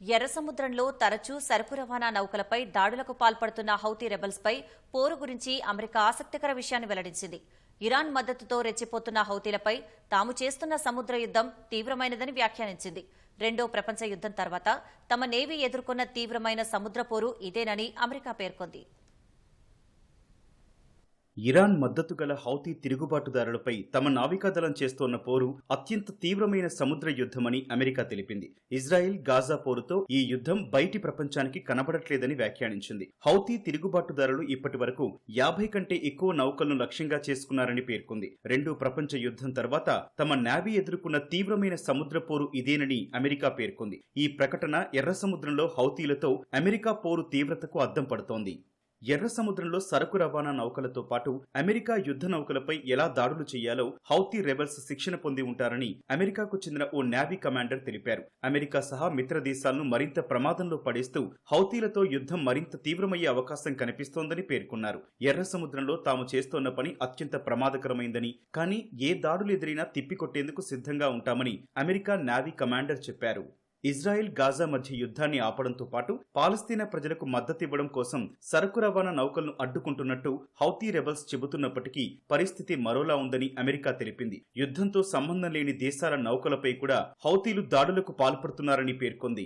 ఎర్ర సముద్రంలో తరచూ సరుకు రవాణా నౌకలపై దాడులకు పాల్పడుతున్న హౌతీ రెబల్స్పై పోరు గురించి అమెరికా ఆసక్తికర విషయాన్ని వెల్లడించింది. ఇరాన్ మద్దతుతో రెచ్చిపోతున్న హౌతీలపై తాము చేస్తున్న సముద్ర యుద్ధం తీవ్రమైనదని వ్యాఖ్యానించింది. రెండో ప్రపంచ యుద్ధం తర్వాత తమ నేవీ ఎదుర్కొన్న తీవ్రమైన సముద్ర పోరు ఇదేనని అమెరికా పేర్కొంది. ఇరాన్ మద్దతు గల హౌతీ తిరుగుబాటుదారులపై తమ నావికాదళం చేస్తోన్న పోరు అత్యంత తీవ్రమైన సముద్ర యుద్ధమని అమెరికా తెలిపింది. ఇజ్రాయెల్ గాజా పోరుతో ఈ యుద్ధం బయటి ప్రపంచానికి కనబడట్లేదని వ్యాఖ్యానించింది. హౌతీ తిరుగుబాటుదారులు ఇప్పటి వరకు యాభై కంటే ఎక్కువ నౌకలను లక్ష్యంగా చేసుకున్నారని పేర్కొంది. రెండు ప్రపంచ యుద్ధం తర్వాత తమ నావీ ఎదుర్కొన్న తీవ్రమైన సముద్ర పోరు ఇదేనని అమెరికా పేర్కొంది. ఈ ప్రకటన ఎర్ర సముద్రంలో హౌతీలతో అమెరికా పోరు తీవ్రతకు అద్దం పడుతోంది. ఎర్ర సముద్రంలో సరకు రవాణా నౌకలతో పాటు అమెరికా యుద్ధ నౌకలపై ఎలా దాడులు చేయాలో హౌతీ రెబల్స్ శిక్షణ పొంది ఉంటారని అమెరికాకు చెందిన ఓ నేవీ కమాండర్ తెలిపారు. అమెరికా సహా మిత్ర దేశాలను మరింత ప్రమాదంలో పడేస్తూ హౌతీలతో యుద్ధం మరింత తీవ్రమయ్యే అవకాశం కనిపిస్తోందని పేర్కొన్నారు. ఎర్ర సముద్రంలో తాము చేస్తోన్న పని అత్యంత ప్రమాదకరమైందని కానీ ఏ దాడులు ఎదురైనా తిప్పికొట్టేందుకు సిద్ధంగా ఉంటామని అమెరికా నేవీ కమాండర్ చెప్పారు. ఇజ్రాయెల్ గాజా మధ్య యుద్ధాన్ని ఆపడంతో పాటు పాలస్తీనా ప్రజలకు మద్దతివ్వడం కోసం సరుకు రవాణా నౌకలను అడ్డుకుంటున్నట్టు హౌతీ రెబల్స్ చెబుతున్నప్పటికీ పరిస్థితి మరోలా ఉందని అమెరికా తెలిపింది. యుద్ధంతో సంబంధం లేని దేశాల నౌకలపై కూడా హౌతీలు దాడులకు పాల్పడుతున్నారని పేర్కొంది.